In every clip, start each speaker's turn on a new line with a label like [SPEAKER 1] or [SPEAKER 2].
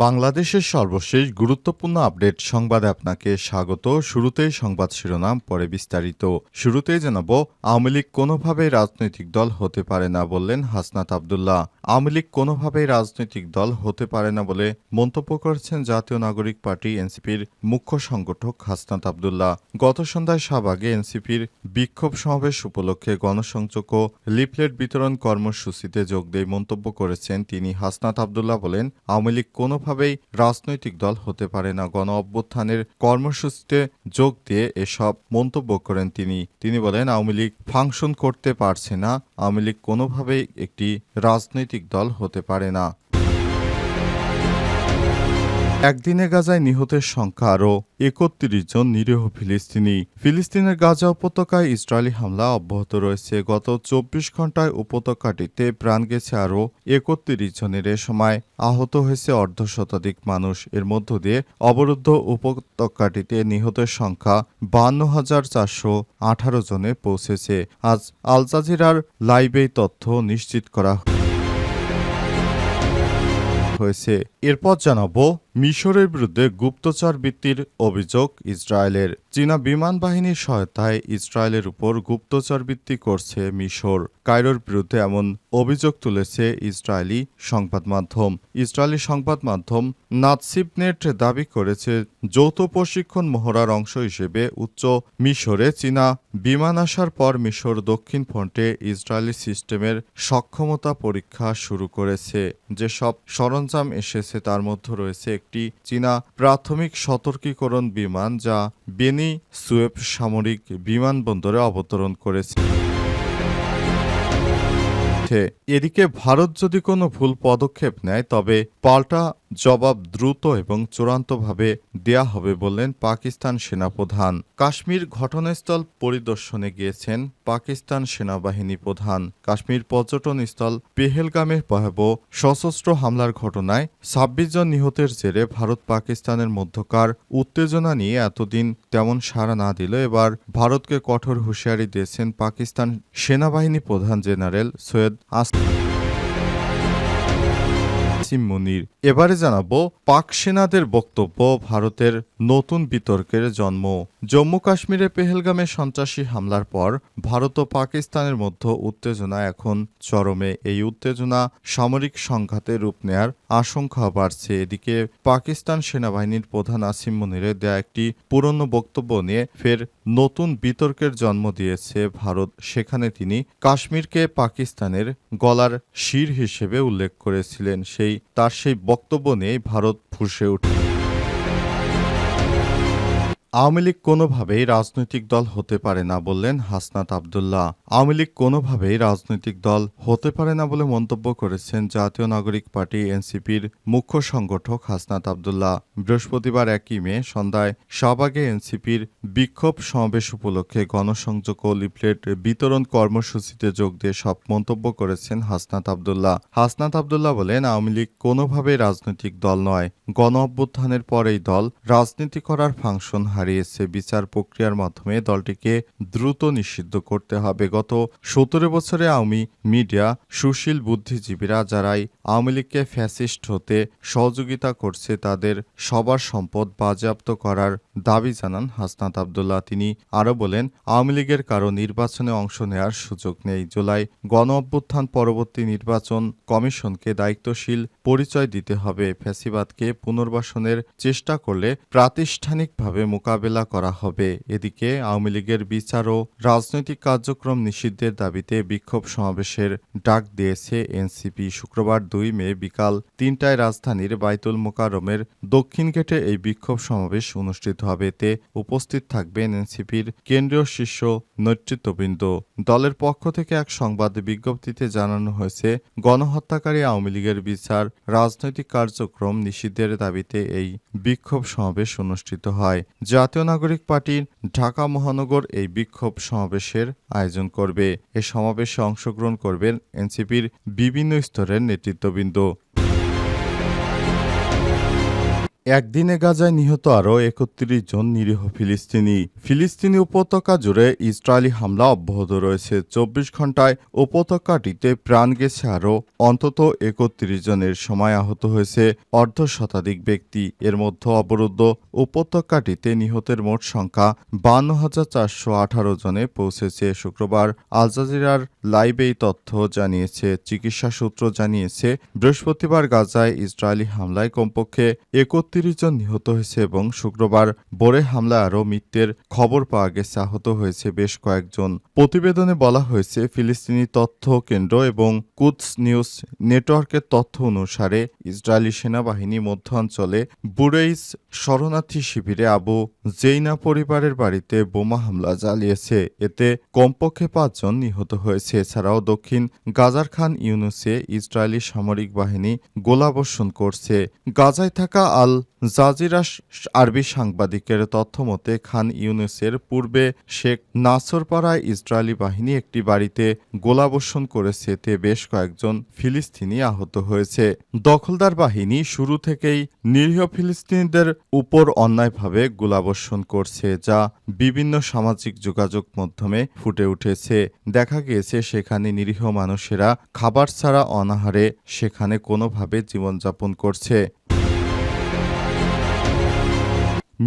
[SPEAKER 1] বাংলাদেশের সর্বশেষ গুরুত্বপূর্ণ আপডেট সংবাদে আপনাকে স্বাগত। শুরুতেই সংবাদ শিরোনাম, পরে বিস্তারিত। শুরুতেই জানাব, আওয়ামী লীগ কোনোভাবেই রাজনৈতিক দল হতে পারে না বললেন হাসনাত আবদুল্লাহ। আওয়ামী লীগ কোনোভাবেই রাজনৈতিক দল হতে পারে না বলে মন্তব্য করেছেন জাতীয় নাগরিক পার্টি এনসিপির মুখ্য সংগঠক হাসনাত আবদুল্লাহ। গত সন্ধ্যায় শাহবাগে এনসিপির বিক্ষোভ সমাবেশ উপলক্ষে গণসংযোগ ও লিফলেট বিতরণ কর্মসূচিতে যোগ দিয়ে মন্তব্য করেছেন তিনি। হাসনাত আবদুল্লাহ বলেন, আওয়ামী লীগ কোনোভাবেই রাজনৈতিক দল হতে পারে না। গণ অভ্যুত্থানের কর্মসূচিতে যোগ দিয়ে এসব মন্তব্য করেন তিনি। তিনি বলেন, আওয়ামী লীগ ফাংশন করতে পারছে না। আওয়ামী লীগ কোনোভাবেই একটি রাজনৈতিক দল হতে পারে না। একদিনে গাজায় নিহতের সংখ্যা আরও একত্রিশ জন নিরীহ ফিলিস্তিনি। ফিলিস্তিনের গাজা উপত্যকায় ইসরায়েলি হামলা অব্যাহত রয়েছে। গত চব্বিশ ঘন্টায় উপত্যকাটিতে প্রাণ গেছে আরও একত্রিশ জনের। এ সময় আহত হয়েছে অর্ধ শতাধিক মানুষ। এর মধ্য দিয়ে অবরুদ্ধ উপত্যকাটিতে নিহতের সংখ্যা বান্ন হাজার চারশো আঠারো জনে পৌঁছেছে। আজ আল জাজিরার লাইভে তথ্য নিশ্চিত করা হয়েছে। এরপর জানাব মিশরের বিরুদ্ধে গুপ্তচর বৃত্তির অভিযোগ ইসরায়েলের। চীনা বিমান বাহিনীর সহায়তায় ইসরায়েলের উপর গুপ্তচর বৃত্তি করছে মিশর। কায়রোর বিরুদ্ধে এমন অভিযোগ তুলেছে ইসরায়েলি সংবাদ মাধ্যম। ইসরায়েলি সংবাদ মাধ্যম নাৎসিবনেট দাবি করেছে, যৌথ প্রশিক্ষণ মহড়ার অংশ হিসেবে উচ্চ মিশরে চীনা বিমান আসার পর মিশর দক্ষিণ ফ্রন্টে ইসরায়েলি সিস্টেমের সক্ষমতা পরীক্ষা শুরু করেছে। যেসব সরঞ্জাম এসেছে, তার মধ্যে রয়েছে একটি চীনা প্রাথমিক সতর্কীকরণ বিমান যা বেনি সুয়েব সামরিক বিমানবন্দরে অবতরণ করেছে। এদিকে ভারত যদি কোনো ভুল পদক্ষেপ নেয়, তবে পাল্টা জবাব দ্রুত এবং চূড়ান্তভাবে দেয়া হবে বললেন পাকিস্তান সেনাপ্রধান। কাশ্মীর ঘটনাস্থল পরিদর্শনে গিয়েছেন পাকিস্তান সেনাবাহিনী প্রধান। কাশ্মীর পর্যটন স্থল পেহেলগামে ভয়াবহ সশস্ত্র হামলার ঘটনায় ছাব্বিশ জন নিহতের জেরে ভারত পাকিস্তানের মধ্যকার উত্তেজনা নিয়ে এতদিন তেমন সাড়া না দিল। এবার ভারতকে কঠোর হুঁশিয়ারি দিয়েছেন পাকিস্তান সেনাবাহিনী প্রধান জেনারেল সৈয়দ আস আসিম মুনির। এবারে জানাব পাক সেনাদের বক্তব্য, ভারতের নতুন বিতর্কের জন্ম। জম্মু কাশ্মীরে পেহেলগামে সন্ত্রাসী হামলার পর ভারত ও পাকিস্তানের মধ্যে উত্তেজনা এখন চরমে। এই উত্তেজনা সামরিক সংঘাতে রূপ নেয়ার আশঙ্কা বাড়ছে। এদিকে পাকিস্তান সেনাবাহিনীর প্রধান আসিম মুনিরের দেয়া একটি পুরনো বক্তব্য নিয়ে ফের নতুন বিতর্কের জন্ম দিয়েছে ভারত। সেখানে তিনি কাশ্মীরকে পাকিস্তানের গলার শির হিসেবে উল্লেখ করেছিলেন। সেই, তার সেই বক্তব্য নিয়েই ভারত ফুসে উঠে আওয়ামী লীগ কোনোভাবেই রাজনৈতিক দল হতে পারে না বললেন হাসনাত আবদুল্লাহ। আওয়ামী লীগ কোনোভাবেই রাজনৈতিক দল হতে পারে না বলে মন্তব্য করেছেন জাতীয় নাগরিক পার্টি এনসিপির মুখ্য সংগঠক হাসনাত আবদুল্লাহ। বৃহস্পতিবার একই মে, সন্ধ্যায় শাহবাগে এনসিপির বিক্ষোভ সমাবেশ উপলক্ষে গণসংযোগ ও লিফলেট বিতরণ কর্মসূচিতে যোগ দিয়ে সব মন্তব্য করেছেন হাসনাত আবদুল্লাহ। হাসনাত আবদুল্লাহ বলেন, আওয়ামী লীগ কোনোভাবেই রাজনৈতিক দল নয়। গণ অভ্যুত্থানের পর এই দল রাজনীতি করার ফাংশন হারিয়েছে বিচার প্রক্রিয়ার মাধ্যমে দলটিকে দ্রুত নিষিদ্ধ করতে হবে। গত সতেরো বছরে আওয়ামী মিডিয়া সুশীল বুদ্ধিজীবীরা যারাই আওয়ামী লীগকে ফ্যাসিস্ট হতে সহযোগিতা করছে, তাদের সবার সম্পদ বাজেয়াপ্ত করার দাবি জানান হাসনাত আবদুল্লাহ। তিনি আরও বলেন, আওয়ামী লীগের কারও নির্বাচনে অংশ নেওয়ার সুযোগ নেই। জুলাই গণ অভ্যুত্থান পরবর্তী নির্বাচন কমিশনকে দায়িত্বশীল পরিচয় দিতে হবে। ফ্যাসিবাদকে পুনর্বাসনের চেষ্টা করলে প্রাতিষ্ঠানিকভাবে মোকাবেলা করা হবে। এদিকে আওয়ামী লীগের বিচার ও রাজনৈতিক কার্যক্রম নিষিদ্ধের দাবিতে বিক্ষোভ সমাবেশের ডাক দিয়েছে এনসিপি। শুক্রবার দুই মে বিকাল তিনটায় রাজধানীর বাইতুল মোকারমের দক্ষিণ গেটে এই বিক্ষোভ সমাবেশ অনুষ্ঠিত হবে। এতে উপস্থিত থাকবেন এনসিপির কেন্দ্রীয় শীর্ষ নেতৃত্ববৃন্দ। দলের পক্ষ থেকে এক সংবাদ বিজ্ঞপ্তিতে জানানো হয়েছে, গণহত্যাকারী আওয়ামী লীগের বিচার, রাজনৈতিক কার্যক্রম নিষিদ্ধের দাবিতে এই বিক্ষোভ সমাবেশ অনুষ্ঠিত হয় জাতীয় নাগরিক পার্টির ঢাকা মহানগর এই বিক্ষোভ সমাবেশের আয়োজন করবে। এ সমাবেশে অংশগ্রহণ করবেন এনসিপির বিভিন্ন স্তরের নেতৃত্ববৃন্দ। একদিনে গাজায় নিহত আরও একত্রিশ জন নিরীহ ফিলিস্তিনি। ফিলিস্তিনি উপত্যকা জুড়ে ইসরায়েলি হামলা অব্যাহত রয়েছে। চব্বিশ ঘন্টায় উপত্যকাটিতে প্রাণ গেছে আরও অন্তত একত্রিশ জনের সময় আহত হয়েছে অর্ধ শতাধিক ব্যক্তি। এর মধ্যে অবরুদ্ধ উপত্যকাটিতে নিহতের মোট সংখ্যা বান্ন হাজার চারশো আঠারো জনে পৌঁছেছে। শুক্রবার আল জাজিরার এই তথ্য জানিয়েছে। চিকিৎসা সূত্র জানিয়েছে, বৃহস্পতিবার গাজায় ইসরায়েলি হামলায় কমপক্ষে একত্রিশ জন নিহত হয়েছে এবং শুক্রবার বোরে হামলায় আরও মৃত্যুর খবর পাওয়া গেছে। আহত হয়েছে বেশ কয়েকজন। প্রতিবেদনে বলা হয়েছে, ফিলিস্তিনি তথ্য কেন্দ্র এবং কুদস নিউজ নেটওয়ার্কের তথ্য অনুসারে ইসরায়েলি সেনাবাহিনী মধ্যাঞ্চলে বুরেইস শরণার্থী শিবিরে আবু জেইনা পরিবারের বাড়িতে বোমা হামলা চালিয়েছে। এতে কমপক্ষে পাঁচজন নিহত হয়েছে। এছাড়াও দক্ষিণ গাজার খান ইউনুসে ইসরায়েলি সামরিক বাহিনী গোলাবর্ষণ করছে। গাজায় থাকা আল জাজিরা আরবি সাংবাদিকের তথ্যমতে খান ইউনুসের পূর্বে শেখ নাসরপাড়ায় ইসরায়েলি বাহিনী একটি বাড়িতে গোলাবর্ষণ করেছে এতে বেশ কয়েকজন ফিলিস্তিনি আহত হয়েছে। দখলদার বাহিনী শুরু থেকেই নিরীহ ফিলিস্তিনিদের উপর অন্যায়ভাবে গোলাবর্ষণ করছে, যা বিভিন্ন সামাজিক যোগাযোগ মাধ্যমে ফুটে উঠেছে। দেখা গিয়েছে, সেখানে নিরীহ মানুষেরা খাবার ছাড়া অনাহারে সেখানে কোনোভাবে জীবনযাপন করছে।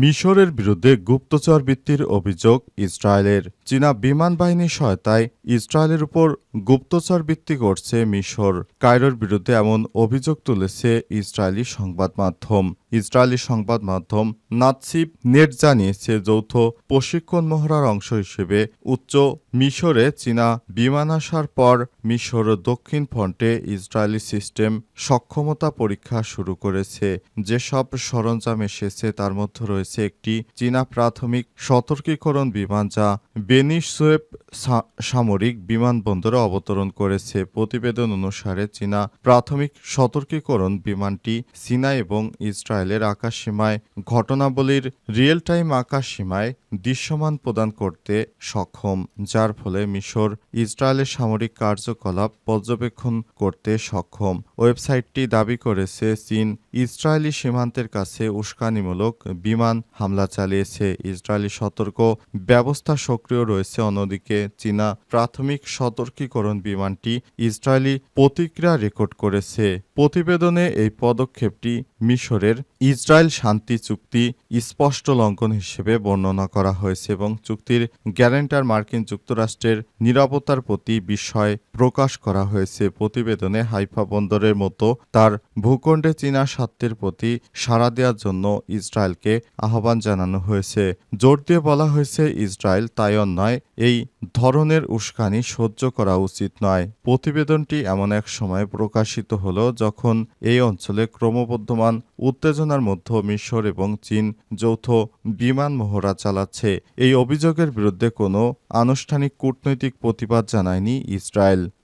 [SPEAKER 1] মিশরের বিরুদ্ধে গুপ্তচর বৃত্তির অভিযোগ ইসরায়েলের। চীনা বিমান বাহিনীর সহায়তায় ইসরায়েলের উপর গুপ্তচর বৃত্তি করছে মিশর। কায়রোর বিরুদ্ধে এমন অভিযোগ তুলেছে ইসরায়েলি সংবাদ মাধ্যম। ইসরায়েলি সংবাদ মাধ্যম নাৎসিব নেট জানিয়েছে, যৌথ প্রশিক্ষণ মহড়ার অংশ হিসেবে উচ্চ মিশরে চীনা বিমান আসার পর মিশর দক্ষিণ ফ্রন্টে ইসরায়েলি সিস্টেম সক্ষমতা পরীক্ষা শুরু করেছে। যেসব সরঞ্জাম এসেছে, তার মধ্যে রয়েছে একটি চীনা প্রাথমিক সতর্কীকরণ বিমান, যা বেনিসোয়েব সামরিক বিমানবন্দরে অবতরণ করেছে। প্রতিবেদন অনুসারে চীনা প্রাথমিক সতর্কীকরণ বিমানটি চীনা এবং ইসরায়েলের আকাশসীমায় ঘটনাবলীর রিয়েল টাইম আকাশসীমায় দৃশ্যমান প্রদান করতে সক্ষম, যার ফলে মিশর ইসরায়েলের সামরিক কার্যকলাপ পর্যবেক্ষণ করতে সক্ষম। ওয়েবসাইটটি দাবি করেছে, চীন ইসরায়েলি সীমান্তের কাছে উস্কানিমূলক বিমান হামলা চালিয়েছে। ইসরায়েলি সতর্ক ব্যবস্থা সক্রিয় রয়েছে। অন্যদিকে চীনা প্রাথমিক সতর্কীকরণ বিমানটি ইসরায়েলি প্রতিক্রিয়া রেকর্ড করেছে। প্রতিবেদনে এই পদক্ষেপটি মিশরের ইসরায়েল শান্তি চুক্তি স্পষ্ট লঙ্ঘন হিসেবে বর্ণনা করা হয়েছে এবং চুক্তির গ্যারেন্টার মার্কিন যুক্তরাষ্ট্রের নিরাপত্তার প্রতি বিস্ময় প্রকাশ করা হয়েছে প্রতিবেদনে হাইফা বন্দরের মতো তার ভূখণ্ডে চীনা স্বার্থের প্রতি সাড়া দেওয়ার জন্য ইসরায়েলকে আহ্বান জানানো হয়েছে। জোর দিয়ে বলা হয়েছে, ইসরায়েল তাইওয়ান নয়, এই ধরনের উস্কানি সহ্য করা উচিত নয়। প্রতিবেদনটি এমন এক সময় প্রকাশিত হল যখন এই অঞ্চলে ক্রমবর্ধমান উত্তেজনার মধ্যে মিশর এবং চীন যৌথ বিমান মহড়া চালাচ্ছে। এই অভিযোগের বিরুদ্ধে কোনো আনুষ্ঠানিক কূটনৈতিক প্রতিবাদ জানায়নি ইসরায়েল।